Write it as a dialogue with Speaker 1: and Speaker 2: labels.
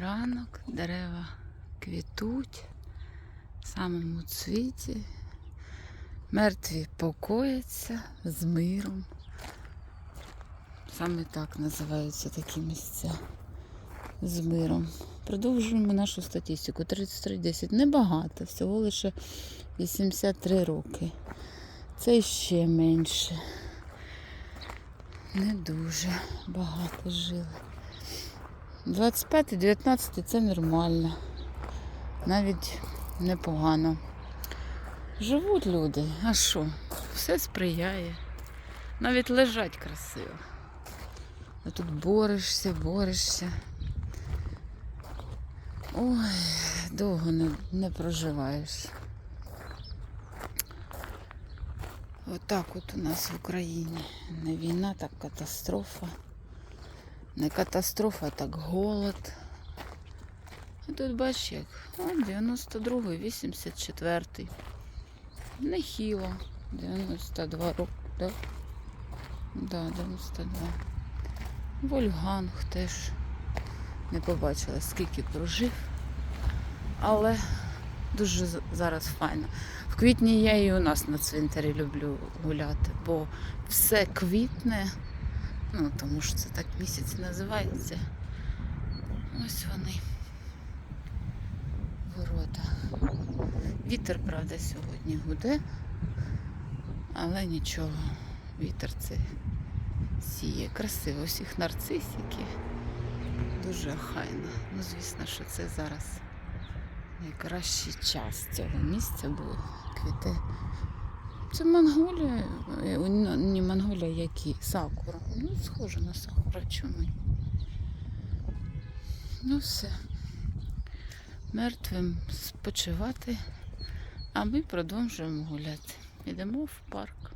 Speaker 1: Ранок, дерева квітуть в самому цвіті. Мертві покояться з миром. Саме так називаються такі місця з миром. Продовжуємо нашу статистику. 3310. Небагато, всього лише 83 роки. Це ще менше. Не дуже багато жили. 25 19 це нормально. Навіть непогано. Живуть люди, а що? Все сприяє. Навіть лежать красиво. А тут борешся, борешся. Ой, довго не, не проживаєш. Отак от у нас в Україні. Не війна, так катастрофа. Не катастрофа, а так голод. А тут бачиш як. 92-й, 84-й. Нехило. 92 роки, да? Да, 92. Вольганг теж не побачила, скільки прожив. Але дуже зараз файно. В квітні я і у нас на цвинтарі люблю гуляти, бо все квітне. Ну, тому що це так місяць називається. Ось вони. Ворота. Вітер, правда, сьогодні гуде, але нічого. Вітер це сіє. Красиво, всіх нарцисики. Дуже хайно. Ну, звісно, що це зараз найкращий час цього місця, бо квіти. Це Монголія, е, ну, не Монголія, які сакура. Ну, схоже на сакура, чому? Ну все. Мертвим спочивати, а ми продовжуємо гуляти. Йдемо в парк.